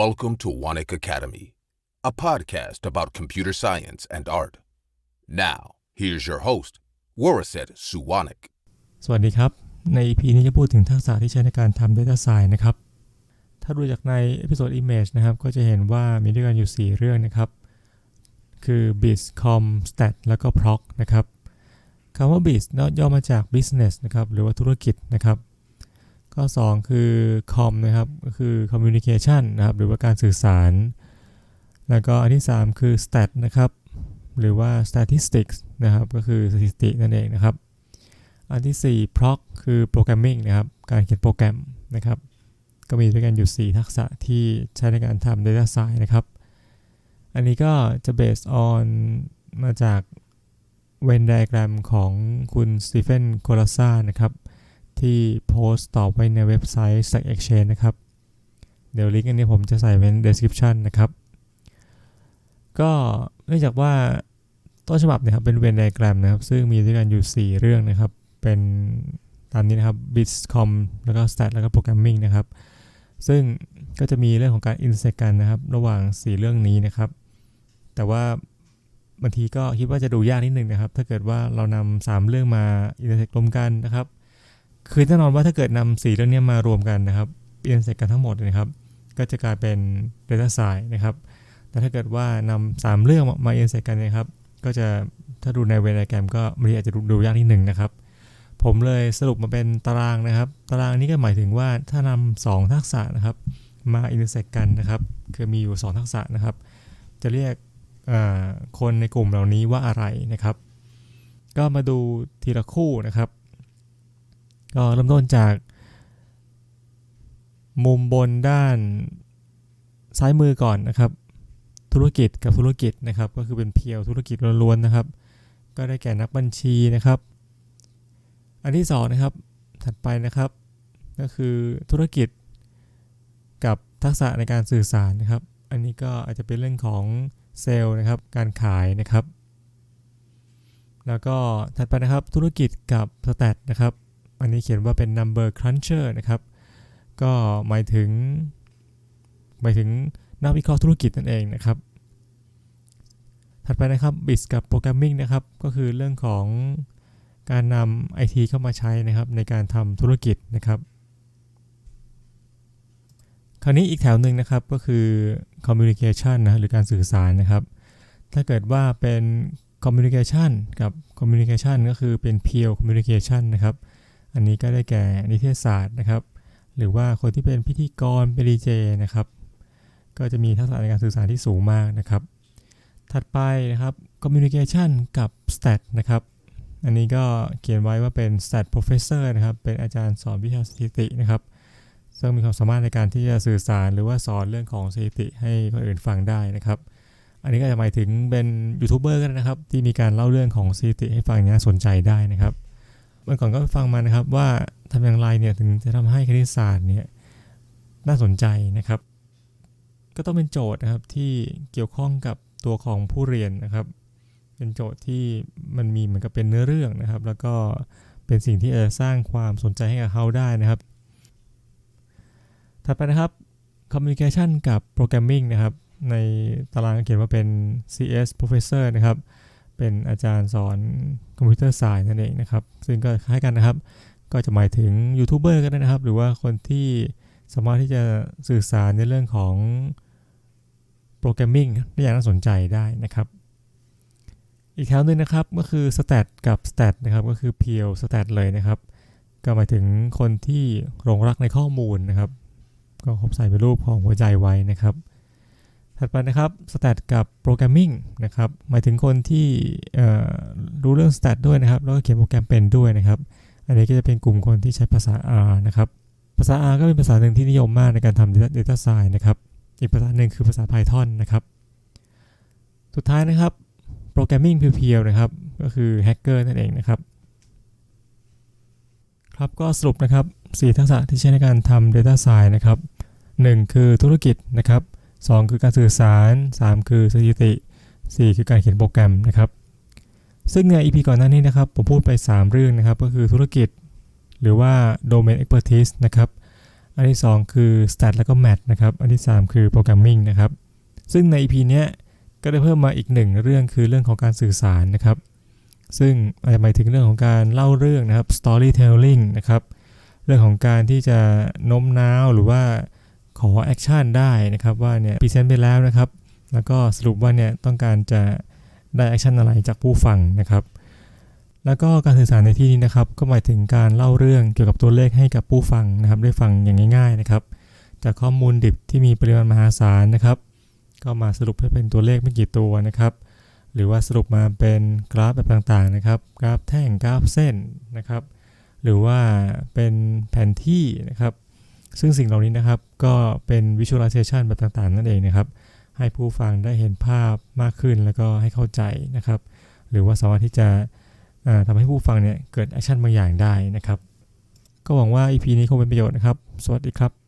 Welcome to Wanik Academy, a podcast about computer science and art. Now, here's your host, Waraset Suwanik. สวัสดีครับ ใน EP นี้จะพูดถึงทักษะที่ใช้ในการทำ Data Science นะครับ ถ้าดูจากในเอพิโซด Image นะครับ ก็จะเห็นว่ามีด้วยกันอยู่ 4 เรื่องนะครับ คือ Biz Com Stat แล้วก็ Proc นะครับ คำว่า Biz ย่อมาจาก Business นะครับ หรือว่าธุรกิจนะครับ ก็2คือ Com นะครับก็คือ Communication นะครับ หรือว่าการสื่อสาร แล้วก็อันที่ 3 คือ Stat นะครับ หรือว่า Statistics นะครับ ก็คือสถิตินั่นเองนะครับ อันที่ 4 proc คือ programming นะครับ การเขียนโปรแกรมนะครับ ก็มีด้วยกันอยู่ 4 ทักษะที่ใช้ในการทำ data science นะครับ อันนี้ก็จะ based on มาจาก Venn diagram ของคุณ Stephen c o l a s a นะครับ ที่โพสต์ตอบไว้ในเว็บไซต์ Stack Exchange นะครับ เดี๋ยวลิงก์อันนี้ผมจะใส่ไว้ใน description นะครับ ก็เนื่องจากว่าต้นฉบับเนี่ยครับเป็น Venn diagram นะครับ ซึ่งมีด้วยกันอยู่ 4 เรื่องนะครับ เป็นตามนี้นะครับ Bitcom แล้วก็ Stat แล้วก็ Programming นะครับ ซึ่งก็จะมีเรื่องของการ intersect กันนะครับ ระหว่าง 4 เรื่องนี้นะครับ แต่ว่าบางทีก็คิดว่าจะดูยากนิดนึงนะครับ ถ้าเกิดว่าเรานำ3เรื่องมา intersect รวมกันนะครับ คือแน่นอนว่าถ้าเกิดนำ4เรื่องนี้มารวมกันนะครับ intersect กันทั้งหมดนะครับ ก็จะกลายเป็น data science นะครับ แต่ถ้าเกิดว่านำา3เรื่องมา intersect กันนะครับ ก็จะถ้าดูในเวลาแกรมก็บางทีอาจจะดูยากนิดหนึ่งนะครับ ผมเลยสรุปมาเป็นตารางนะครับ ตารางนี้ก็หมายถึงว่าถ้านำสองทักษะนะครับ มาอินเตอร์เซ็กกันนะครับ คือมีอยู่ 2 ทักษะนะครับ จะเรียกคนในกลุ่มเหล่านี้ว่าอะไรนะครับ ก็มาดูทีละคู่นะครับ ก็เริ่มต้นจากมุมบนด้านซ้ายมือก่อนนะครับ ธุรกิจกับธุรกิจนะครับ ก็คือเป็นเพียวธุรกิจล้วนๆนะครับ ก็ได้แก่นักบัญชีนะครับ อันที่สองนะครับถัดไปนะครับ ก็คือธุรกิจกับทักษะในการสื่อสารนะครับ อันนี้ก็อาจจะเป็นเรื่องของเซลล์นะครับ การขายนะครับ แล้วก็ถัดไปนะครับธุรกิจกับสแตทนะครับ อันนี้เขียนว่าเป็น number cruncher นะครับ ก็หมายถึง หมายถึงนักวิเคราะห์ธุรกิจนั่นเองนะครับ ถัดไปนะครับ b i z กับ Programming นะครับ ก็คือเรื่องของการนำ IT เข้ามาใช้นะครับ ในการทำธุรกิจนะครับ คราวนี้อีกแถวหนึ่งนะครับก็คือ communication นะหรือการสื่อสารนะครับ ถ้าเกิดว่าเป็น communication กับ communication ก็คือเป็น pure communication นะครับ อันนี้ก็ได้แก่นิเทศศาสตร์นะครับ หรือว่าคนที่เป็นพิธีกรเป็นดีเจนะครับ ก็จะมีทักษะในการสื่อสารที่สูงมากนะครับ ถัดไปนะครับ communication กับ stat นะครับ อันนี้ก็เขียนไว้ว่าเป็น stat professor นะครับ เป็นอาจารย์สอนวิชาสถิตินะครับ ซึ่งมีความสามารถในการที่จะสื่อสารหรือว่าสอนเรื่องของสถิติให้คนอื่นฟังได้นะครับอันนี้ก็จะหมายถึงเป็นยูทูบเบอร์กันนะครับ ที่มีการเล่าเรื่องของสถิติให้ฟังน่าสนใจได้นะครับ เมื่อก่อนก็ฟังมานะครับว่าทำอย่างไรเนี่ยถึงจะทำให้คณิตศาสตร์เนี่ยน่าสนใจนะครับ ก็ต้องเป็นโจทย์นะครับที่เกี่ยวข้องกับตัวของผู้เรียนนะครับ เป็นโจทย์ที่มันมีเหมือนกับเป็นเนื้อเรื่องนะครับ แล้วก็เป็นสิ่งที่จะสร้างความสนใจให้กับเขาได้นะครับ ถัดไปนะครับ communication กับ programming นะครับ ในตารางเขียนว่าเป็น CS professor นะครับ เป็นอาจารย์สอนคอมพิวเตอร์สายนั่นเองนะครับ ซึ่งก็คล้ายกันนะครับ ก็จะหมายถึงยูทูบเบอร์ก็ได้นะครับ หรือว่าคนที่สามารถที่จะสื่อสารในเรื่องของโปรแกรมมิ่งได้อย่างน่าสนใจได้นะครับ อีกแถวหนึ่งนะครับก็คือ stat กับ stat นะครับก็คือ pure stat เลยนะครับ ก็หมายถึงคนที่หลงรักในข้อมูลนะครับ ก็ครบใส่เป็นรูปของหัวใจไว้นะครับ ถัดไปนะครับ stat กับ programming นะครับหมายถึงคนที่รู้เรื่อง stat ด้วยนะครับ แล้วก็เขียนโปรแกรมเป็นด้วยนะครับ อันนี้ก็จะเป็นกลุ่มคนที่ใช้ภาษา R นะครับ ภาษา R ก็เป็นภาษาหนึ่งที่นิยมมากในการทำ data science นะครับ อีกภาษาหนึ่งคือภาษา Python นะครับ สุดท้ายนะครับ Programming เพียวๆนะครับ ก็คือ Hacker นั่นเองนะครับ ครับก็สรุปนะครับ 4 ทักษะที่ใช้ในการทำ Data Science นะครับ 1 คือธุรกิจนะครับ 2 คือการสื่อสาร 3 คือสถิติ 4 คือการเขียนโปรแกรมนะครับ ซึ่งใน EP ก่อนหน้านี้นะครับ ผมพูดไป 3 เรื่องนะครับ ก็คือธุรกิจ หรือว่า Domain Expertise นะครับ อันที่ 2 คือ stat แล้วก็ math นะครับ อันที่ 3 คือ programming นะครับ ซึ่งใน EP เนี้ยก็ได้เพิ่มมาอีกหนึ่งเรื่องคือเรื่องของการสื่อสารนะครับ ซึ่งอาจจะหมายถึงเรื่องของการเล่าเรื่องนะครับ storytelling นะครับ เรื่องของการที่จะโน้มน้าวหรือว่า ขอแอคชั่นได้นะครับว่าเนี่ยพรีเซนต์ไปแล้วนะครับ แล้วก็สรุปว่าเนี่ยต้องการจะได้แอคชั่นอะไรจากผู้ฟังนะครับ แล้วก็การสื่อสารในที่นี้นะครับ ก็หมายถึงการเล่าเรื่องเกี่ยวกับตัวเลขให้กับผู้ฟังนะครับ ได้ฟังอย่างง่าย ๆนะครับ จากข้อมูลดิบที่มีปริมาณมหาศาลนะครับ ก็มาสรุปให้เป็นตัวเลขไม่กี่ตัวนะครับ หรือว่าสรุปมาเป็นกราฟแบบต่างๆนะครับ กราฟแท่งกราฟเส้นนะครับ หรือว่าเป็นแผนที่นะครับ ซึ่งสิ่งเหล่านี้นะครับก็เป็น visualization แบบต่างๆ นั่นเองนะครับ ให้ผู้ฟังได้เห็นภาพมากขึ้นแล้วก็ให้เข้าใจนะครับ หรือว่าสามารถที่จะอ่าทำให้ผู้ฟังเนี่ยเกิดแอคชั่นบางอย่างได้นะครับ ก็หวังว่า EP นี้คงเป็นประโยชน์นะครับ สวัสดีครับ